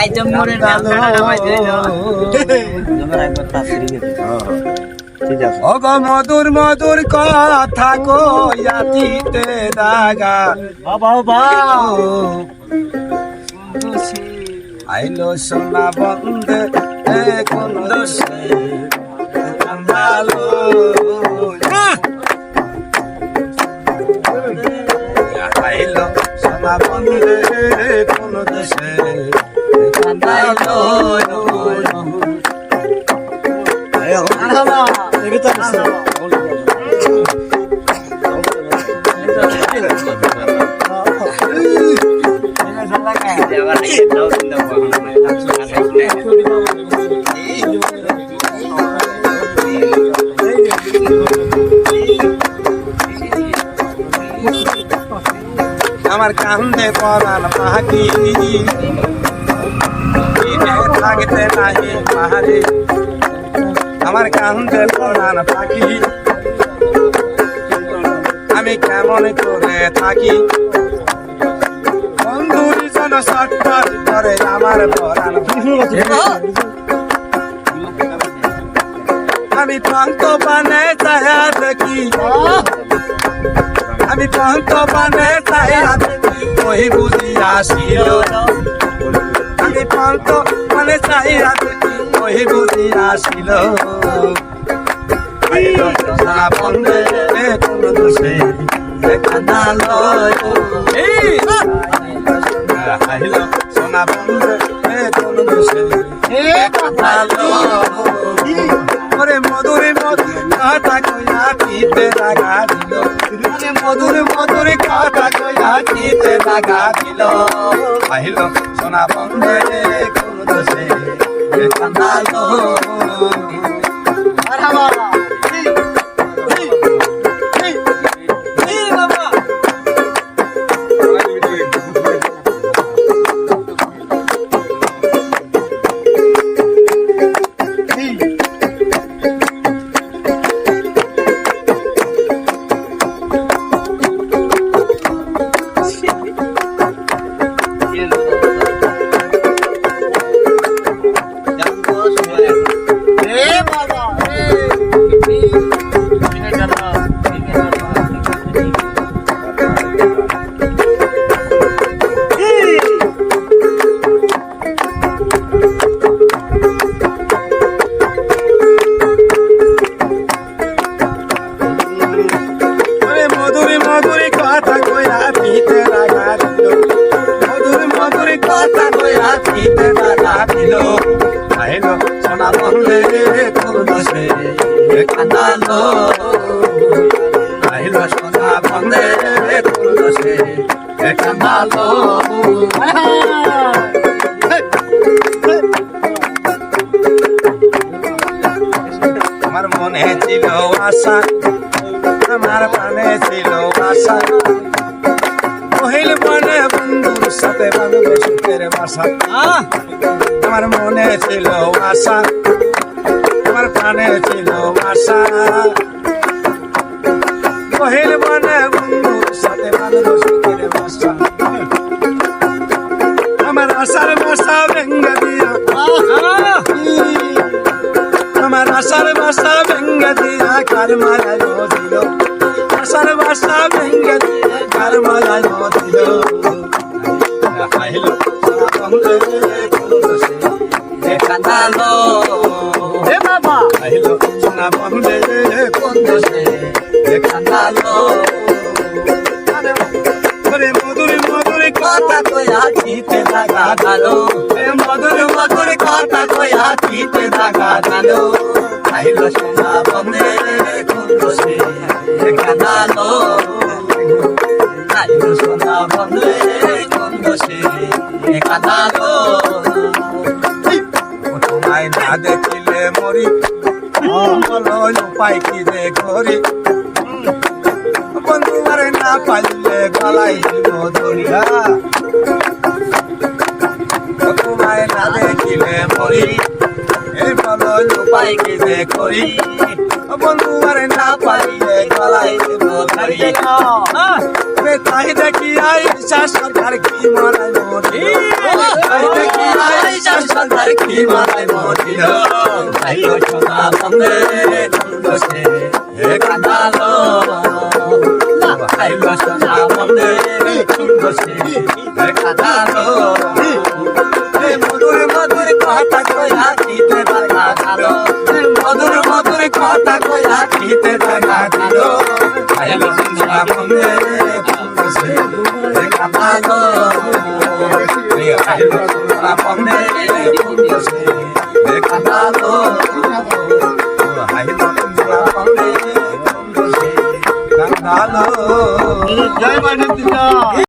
Item মোড়ের নামটা নামাই দিল অগ মধুর মধুর কথা কয়াতিতে দাগা বাবা আইলো সোনা বন্ধে এ কোন দোষে কান্দালো। আইলো সোনা বন্ধে দোষে আমার কান্দে পরান পাখি থাকতে নাহি পাহাড়ে। আমার কান্দে পরান পাখি। আমি কেমন করে থাকি? বন্ধুর জন সট্টর করে আমার পরান আমি প্রান্ত বানে চায়া দেখি। আমি প্রান্ত বানে চায়া দেখি। ওই বুঝি আসিল আমি প্রান্ত মানে চাইয়া দেখি ওই বুঝি আসিল। সারা বন্ধে কোন দোষে সোনা বন্ধে কোন দোষে কান্দালো ওরে মধুরে মধুরে কথা কইয়া পিতে ওরে মধুরে কথা কইয়া চিতে লাগা দিল আহিল সোনা বন্ধে কোন দোষে কান্দালো আইল সোনা আমার মনে ছিল আশা আমার মনে ছিল আশা। মহিল মনে বন্ধুর সাথে বাঁধবে সুখের বাসা। আমার মনে ছিল আশা আমার প্রাণে ছিল আশা মহিল মনে বন্ধুর সাথে বাঁধবে সুখের বাসা। আমার আশার বাসা ভেঙ্গে দিয়া। আমার আশার বাসা ভেঙ্গে দিয়া, কার মায়া দিল আশার বাসা ভেঙ্গে দিয়া, কার মায়া দিল আইলো সোনা বন্ধে দোষে কান্দালো মধুরে মধুরে কথা কইয়া চিতে লাগা গালো মধুরে মধুরে কথা কইয়া চিতে লাগা গালো আইলো সোনা বন্ধে কোন দোষে কান্দালো আইলো সোনা বন্ধে কোন দোষে কান্দালো তোমায় না দেখিলে মরি বলো উপায় কি যে করি? বন্ধু মারে না পাইলে গলাই ধরিয়া তোমায় না দেখিলে মরি। এই বলো উপায় কি যে করি? বন্ধু মারে না পাইলে গলাই ধরিয়া তাই দেখি আইসা সরকার কি মারাই মরি সরকার কি মারাই মরি আইলো সোনা বন্ধে বসে হে কাঁদালো আইলো সোনা বন্ধে বসে হে কাঁদালো মধুর মধুর কথা কয়া দিতে দেখা গেলো। মধুর মধুর কথা কয়া দিতে দেখা গেলো। আইলো সোনা হে কাঁদালো সোনা বন্ধে সোনা বন্ধে বসে কাঁদালো জয় মা